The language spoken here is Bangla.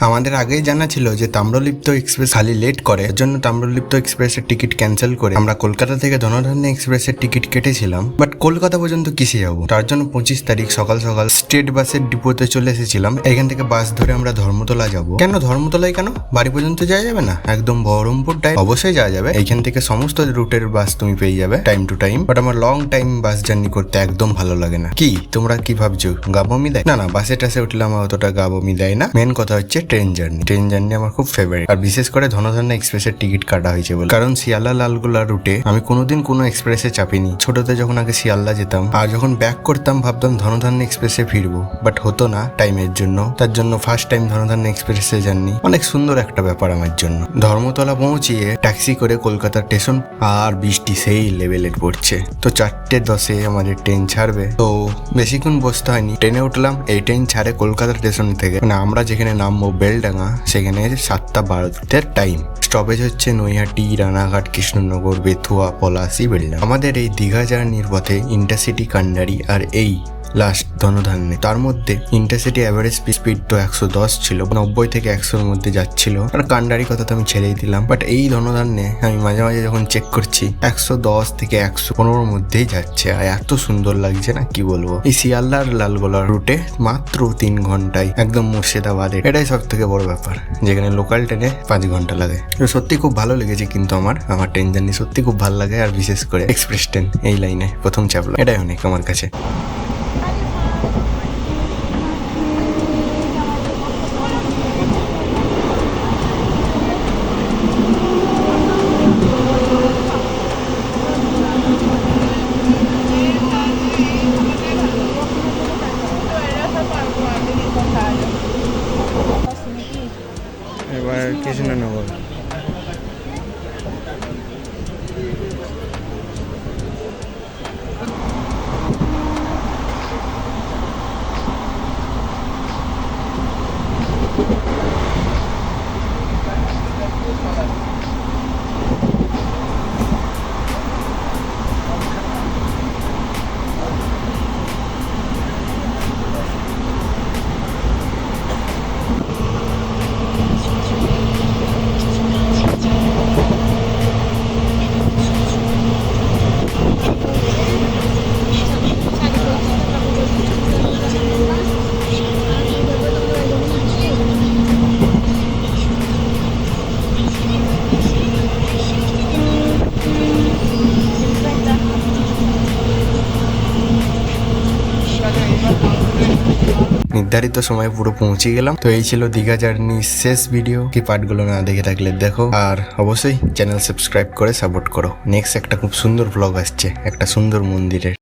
আমাদের আগেই জানা ছিল যে তাম্রলিপ্ত এক্সপ্রেস খালি লেট করে। এর জন্য তাম্রলিপ্ত এক্সপ্রেসের টিকিট ক্যান্সেল করে আমরা কলকাতা থেকে ধনধান্য এক্সপ্রেসের টিকিট কেটেছিলাম। বাট কলকাতা পর্যন্ত কিসে যাব? তার জন্য পঁচিশ তারিখ সকাল সকাল স্টেট বাসের ডিপোতে চলে এসেছিলাম। এখান থেকে বাস ধরে আমরা ধর্মতলা যাব। কেন? ধর্মতলায় কেন? বাড়ি পর্যন্ত যাওয়া যাবে না? একদম বহরমপুর টাইম অবশ্যই যাওয়া যাবে। এখান থেকে সমস্ত রুটের বাস তুমি পেয়ে যাবে টাইম টু টাইম বাট আমার লং টাইম বাস জার্নি করতে একদম ভালো লাগে না। কি? তোমরা কি ভাবছ? গাবমি দেয়? না না বাসে টাসে উঠলে আমার অতটা গা বমি দেয় না। মেন কথা হচ্ছে ট্রেন জার্নি ট্রেন জার্নি আমার খুব ফেভারিট আর বিশেষ করে ধনধন্য এক্সপ্রেসের টিকিট কাটা হয়েছে বলে। কারণ শিয়ালদা লালগোলা রুটে আমি কোনোদিন কোনো এক্সপ্রেসে চাপিনি। ছোটতে যখন আগে শিয়ালদা যেতাম, আর যখন ব্যাক করতাম, ভাবতাম ধনধান্য এক্সপ্রেসে ফিরবো। বাট হতো না টাইমের জন্য। তার জন্য ফার্স্ট টাইম ধনধান্য এক্সপ্রেসে জার্নি অনেক সুন্দর একটা ব্যাপার আমার জন্য। ধর্মতলা পৌঁছিয়ে ট্যাক্সি করে কলকাতা স্টেশন আর বৃষ্টি সেই লেভেলের পড়ছে। তো চারটে দশে আমাদের ট্রেন ছাড়বে। তো বেশিক্ষণ বসতে হয়নি। ট্রেনে উঠলাম। এই ট্রেন ছাড়ে কলকাতা স্টেশন থেকে। মানে আমরা যেখানে নামবো বেলডাঙ্গা, সেখানে সাতটা বারোটার টাইম স্টপেজ হচ্ছে নৈহাটি, রানাঘাট, কৃষ্ণনগর, বেথুয়া, পলাশি, বেলডাঙ্গা। আমাদের এই দীঘা জার্নির পথে ইন্টারসিটি কান্ডারি আর এই লাস্ট ধনধান্যে তার মধ্যে ইন্টারসিটি অ্যাভারেজ স্পিড তো একশো দশ ছিল, নব্বই থেকে একশোর মধ্যে যাচ্ছিল। আর কান্ডারি কথা তো আমি ছেড়েই দিলাম। বাট এই ধনধান্যে আমি মাঝে মাঝে যখন চেক করছি, একশো দশ থেকে একশো পনেরোর মধ্যেই যাচ্ছে। আর এত সুন্দর লাগছে না, কি বলব? এই শিয়ালদার লালগোলার রুটে মাত্র তিন ঘন্টায় একদম মুর্শিদাবাদে। এটাই সব থেকে বড় ব্যাপার, যেখানে লোকাল ট্রেনে পাঁচ ঘণ্টা লাগে। সত্যি খুব ভালো লেগেছে কিন্তু আমার আমার ট্রেন জার্নি সত্যি খুব ভালো লাগে। আর বিশেষ করে এক্সপ্রেস ট্রেন এই লাইনে প্রথম চাপলাম। এটাই অনেক আমার কাছে। এবার কৃষ্ণনগর নির্ধারিত সময় পুরো পৌঁছে গেলাম। তো এই ছিল দীঘা জার্নির শেষ ভিডিও কি পার্টগুলো না দেখে থাকলে দেখো। আর অবশ্যই চ্যানেল সাবস্ক্রাইব করে সাপোর্ট করো। নেক্সট একটা খুব সুন্দর ব্লগ আসছে। একটা সুন্দর মন্দিরের।